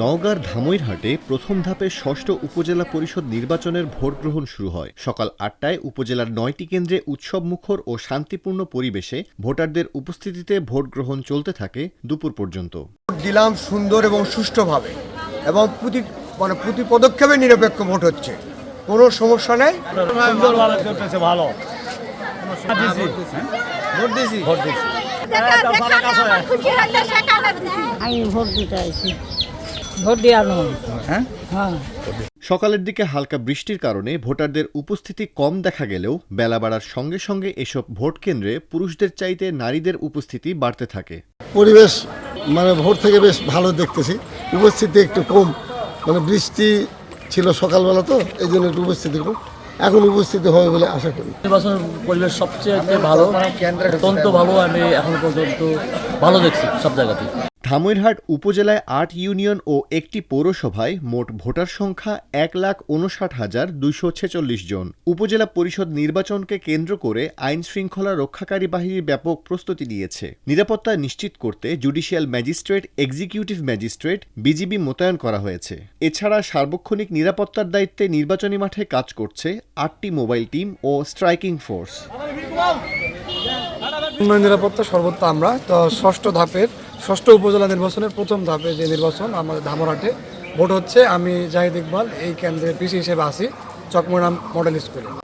নওগাঁর ধামইরহাটে প্রথম ধাপে ষষ্ঠ উপজেলা পরিষদ নির্বাচনের ভোট গ্রহণ শুরু হয়। সকাল আটটায় উপজেলার নয়টি কেন্দ্রে উৎসব মুখর ও শান্তিপূর্ণ পরিবেশে ভোটারদের উপস্থিতিতে ভোট গ্রহণ চলতে থাকে দুপুর পর্যন্ত। ভোট দিলাম সুন্দর এবং সুষ্ঠুভাবে এবং প্রতি মানে প্রতি পদক্ষেপে নিরপেক্ষ ভোট হচ্ছে। কোনো সমস্যা নেই? ভালো ভালো। ভোট দিছি। ভোট দিছি। আমি ভোট দিতে আইছি। ভোট দিয়ানো হ্যাঁ? হ্যাঁ। সকালের দিকে হালকা বৃষ্টির কারণে ভোটারদের উপস্থিতি কম দেখা গেলেও বেলা বাড়ার সঙ্গে সঙ্গে এসব ভোট কেন্দ্রে পুরুষদের চাইতে নারীদের উপস্থিতি বাড়তে থাকে। পরিবেশ মানে ভোর থেকে বেশ ভালো দেখতেছি। উপস্থিতি একটু কম। মানে বৃষ্টি ছিল সকালবেলা তো এই জন্য একটু উপস্থিতি কম। এখন উপস্থিত হবে বলে আশা করি। নির্বাচনের পরিবেশ সবচেয়ে ভালো, অত্যন্ত ভালো, আমি এখন পর্যন্ত ভালো দেখছি সব জায়গাতেই। ধামইরহাট উপজেলায় আট ইউনিয়ন ও একটি পৌরসভায় মোট ভোটার সংখ্যা এক লাখ উনষাট হাজার দুইশো ছেচল্লিশ জন। উপজেলা পরিষদ নির্বাচনকে কেন্দ্র করে আইন শৃঙ্খলা রক্ষাকারী বাহিনীর ব্যাপক প্রস্তুতি নিয়েছে। নিরাপত্তা নিশ্চিত করতে judicial magistrate, executive magistrate, BGB মোতায়েন করা হয়েছে। এছাড়া সার্বক্ষণিক নিরাপত্তার দায়িত্বে নির্বাচনী মাঠে কাজ করছে আটটি মোবাইল টিম ও স্ট্রাইকিং ফোর্স। উন্নয়ন নিরাপত্তা সর্বত্র আমরা। তো ষষ্ঠ ধাপের, ষষ্ঠ উপজেলা নির্বাচনের প্রথম ধাপে যে নির্বাচন আমাদের ধামরাটে, ভোট হচ্ছে, আমি জাহিদ ইকবাল, এই কেন্দ্রে পিসি হিসেবে আছি চকমরাম মডেল স্কুলে